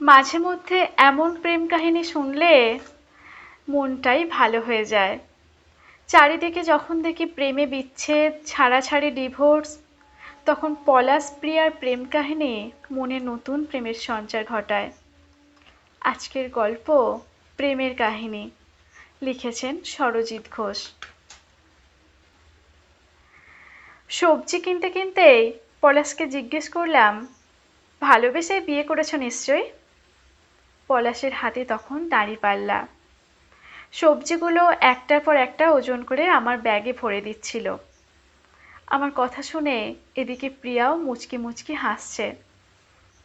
মাঝে মধ্যে এমন প্রেম কাহিনী শুনলে মনটাই ভালো হয়ে যায়। চারিদিকে যখন দেখি প্রেমে বিচ্ছেদ, ছাড়াছাড়ি ডিভোর্স, তখন পলাশ প্রিয়ার প্রেম কাহিনী মনে নতুন প্রেমের সঞ্চার ঘটায়। আজকের গল্প প্রেমের কাহিনী, লিখেছেন সরজিৎ ঘোষ। সবজি কিনতে কিনতেই পলাশকে জিজ্ঞেস করলাম, ভালোবেসে বিয়ে করেছ নিশ্চয়ই? পলাশের হাতে তখন দাঁড়িপাল্লা সবজিগুলো একটার পর একটা ওজন করে আমার ব্যাগে ভরে দিচ্ছিল। আমার কথা শুনে এদিকে প্রিয়াও মুচকি মুচকি হাসছে।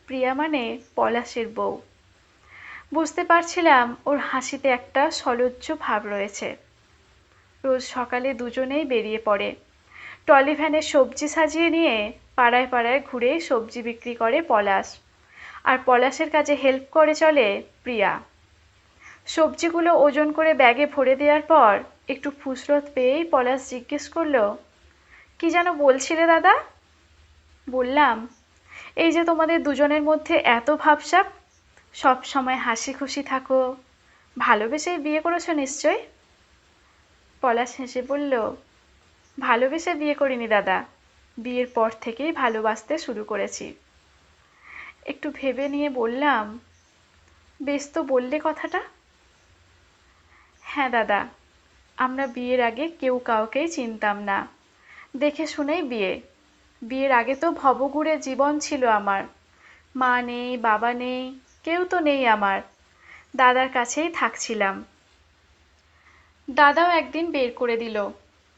প্রিয়া মানে পলাশের বউ। বুঝতে পারছিলাম ওর হাসিতে একটা সলজ্জ ভাব রয়েছে। রোজ সকালে দুজনেই বেরিয়ে পড়ে। ট্রলি ভ্যানে সবজি সাজিয়ে নিয়ে পাড়ায় পাড়ায় ঘুরে সবজি বিক্রি করে পলাশ। আর পলাশের কাজে হেল্প করে চলে প্রিয়া। সবজিগুলো ওজন করে ব্যাগে ভরে দেওয়ার পর একটু ফুসরত পেয়েই পলাশ জিজ্ঞেস করল, কি যেন বলছিলে দাদা? বললাম, এই যে তোমাদের দুজনের মধ্যে এত ভাবসাব, সব সময় হাসি খুশি থাকো। ভালোবেসে বিয়ে করেছ নিশ্চয়? পলাশ হেসে বলল, ভালোবেসে বিয়ে করিনি দাদা, বিয়ের পর থেকেই ভালোবাসতে শুরু করেছি। একটু ভেবে নিয়ে বললাম, বেশ তো বললে কথাটা? হ্যাঁ দাদা, আমরা বিয়ের আগে কেউ কাউকেই চিনতাম না। দেখে শুনেই বিয়ে। বিয়ের আগে তো ভবঘুরে জীবন ছিল আমার। মা নেই, বাবা নেই, কেউ তো নেই আমার। দাদার কাছেই থাকছিলাম। দাদাও একদিন বের করে দিল।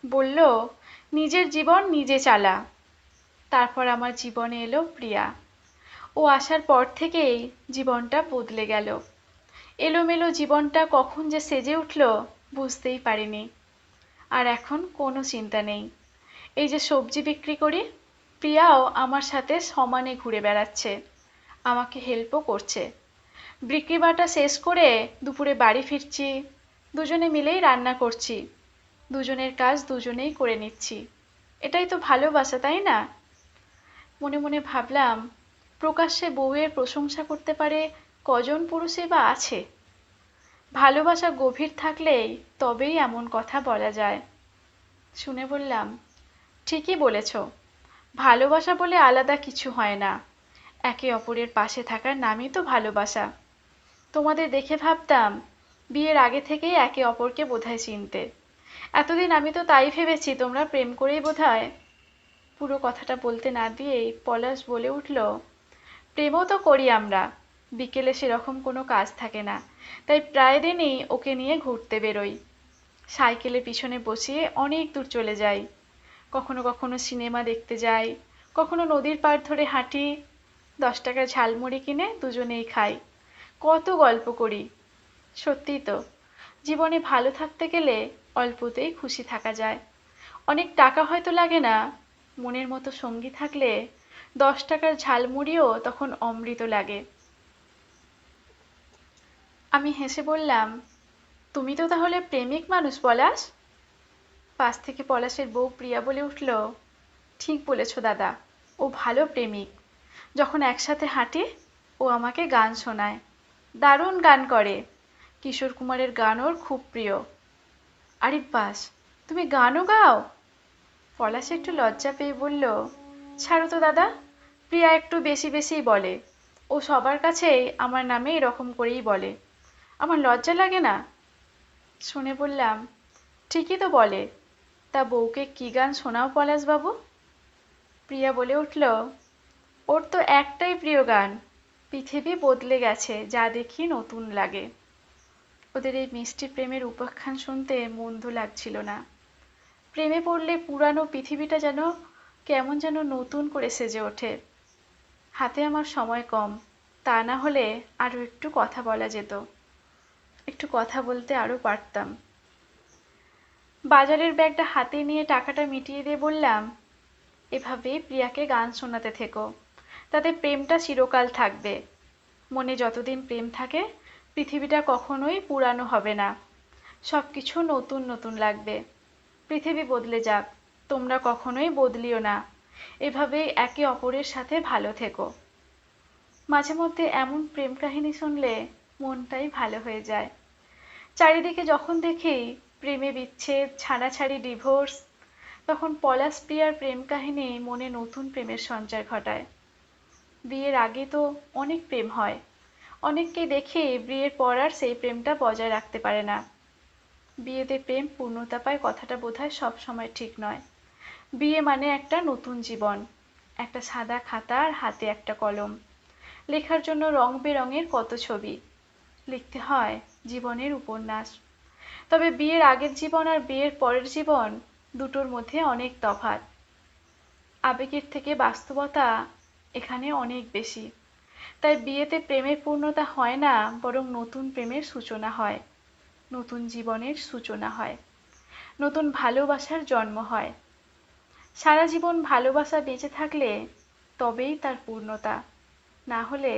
বলল, নিজের জীবন নিজে চালা। তারপর আমার জীবনে এলো প্রিয়া। ও আসার পর থেকেই জীবনটা বদলে গেল। এলোমেলো জীবনটা কখন যে সেজে উঠল বুঝতেই পারিনি। আর এখন কোনো চিন্তা নেই। এই যে সবজি বিক্রি করি, প্রিয়াও আমার সাথে সমানে ঘুরে বেড়াচ্ছে, আমাকে হেল্পও করছে। বিক্রি বাটা শেষ করে দুপুরে বাড়ি ফিরছি, দুজনে মিলেই রান্না করছি, দুজনের কাজ দুজনেই করে নিচ্ছি। এটাই তো ভালোবাসা, তাই না? মনে মনে ভাবলাম প্রকাশ্যে বউয়ের প্রশংসা করতে পারে কজন পুরুষই বা আছে? ভালোবাসা গভীর থাকলেই তবেই এমন কথা বলা যায়। শুনে বললাম, ঠিকই বলেছ। ভালোবাসা বলে আলাদা কিছু হয় না। একে অপরের পাশে থাকার নামই তো ভালোবাসা। তোমাদের দেখে ভাবতাম, বিয়ের আগে থেকেই একে অপরকে বোধহয় চিনতে। এতদিন আমি তো তাই ভেবেছি, তোমরা প্রেম করেই বোধহয়। পুরো কথাটা বলতে না দিয়েই পলাশ বলে উঠল প্রেমও তো করি আমরা। বিকেলে সেরকম কোনো কাজ থাকে না। তাই প্রায় দিনই ওকে নিয়ে ঘুরতে বেরোই। সাইকেলের পিছনে বসিয়ে অনেক দূর চলে যাই। কখনো কখনো সিনেমা দেখতে যাই, কখনো নদীর পাড় ধরে হাঁটি, দশ টাকার ঝালমুড়ি কিনে দুজনেই খাই। কত গল্প করি। সত্যিই তো, জীবনে ভালো থাকতে গেলে অল্পতেই খুশি থাকা যায়। অনেক টাকা হয়তো লাগে না, মনের মতো সঙ্গী থাকলে দশ টাকার ঝালমুড়িও তখন অমৃত লাগে। আমি হেসে বললাম, তুমি তো তাহলে প্রেমিক মানুষ, পলাশ? পাশ থেকে পলাশের বউ প্রিয়া বলে উঠল, ঠিক বলেছ দাদা, ও ভালো প্রেমিক। যখন একসাথে হাঁটে, ও আমাকে গান শোনায়। দারুণ গান করে। কিশোর কুমারের গান ওর খুব প্রিয়। আরে বাস, তুমি গানও গাও? পলাশ একটু লজ্জা পেয়ে বলল ছাড়ো তো দাদা। প্রিয়া একটু বেশি বেশিই বলে। ও সবার কাছেই আমার নামে এরকম করেই বলে। আমার লজ্জা লাগে না? শুনে বললাম, ঠিকই তো বলে। তা বউকে কি গান শোনাও পলাশবাবু? প্রিয়া বলে উঠল, ওর তো একটাই প্রিয় গান, পৃথিবী বদলে গেছে, যা দেখি নতুন লাগে। ওদের এই মিষ্টি প্রেমের উপাখ্যান শুনতে মন্দ লাগছিল না। প্রেমে পড়লে পুরানো পৃথিবীটা যেন কেমন যেন নতুন করে সেজে ওঠে। হাতে আমার সময় কম, তা না হলে আরও একটু কথা বলা যেত। একটু কথা বলতে আরও পারতাম। বাজারের ব্যাগটা হাতে নিয়ে টাকাটা মিটিয়ে দিয়ে বললাম, এভাবে প্রিয়াকে গান শোনাতে থেকো। তাতে প্রেমটা চিরকাল থাকবে। মনে যতদিন প্রেম থাকে, পৃথিবীটা কখনোই পুরানো হবে না। সব কিছু নতুন নতুন লাগবে। পৃথিবী বদলে যাক। তোমরা কখনোই বদলিও না। এভাবেই একে অপরের সাথে ভালো থেকো। মাঝে মধ্যে এমন প্রেম কাহিনী শুনলে মনটাই ভালো হয়ে যায়। চারিদিকে যখন দেখি প্রেমে বিচ্ছেদ ছাড়াছাড়ি ডিভোর্স, তখন পলাশ প্রিয়ার প্রেম কাহিনী মনে নতুন প্রেমের সঞ্চার ঘটায়। বিয়ের আগে তো অনেক প্রেম হয়। অনেককে দেখে বিয়ের পর আর সেই প্রেমটা বজায় রাখতে পারে না। বিয়েতে প্রেম পূর্ণতা পায় কথাটা বোধহয় সব সময় ঠিক নয়। বিয়ে মানে একটা নতুন জীবন, একটা সাদা খাতা আর হাতে একটা কলম। লেখার জন্য রং বেরঙের কত ছবি? লিখতে হয় জীবনের উপন্যাস। তবে বিয়ের আগের জীবন আর বিয়ের পরের জীবন দুটোর মধ্যে অনেক তফাৎ। আবেগের থেকে বাস্তবতা এখানে অনেক বেশি। তাই বিয়েতে প্রেমের পূর্ণতা হয় না, বরং নতুন প্রেমের সূচনা হয়, নতুন জীবনের সূচনা হয়, নতুন ভালোবাসার জন্ম হয়। সারা জীবন ভালোবাসা বেঁচে থাকলে তবেই তার পূর্ণতা না হলে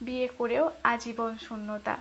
বিয়ে করেও আজীবন শূন্যতা।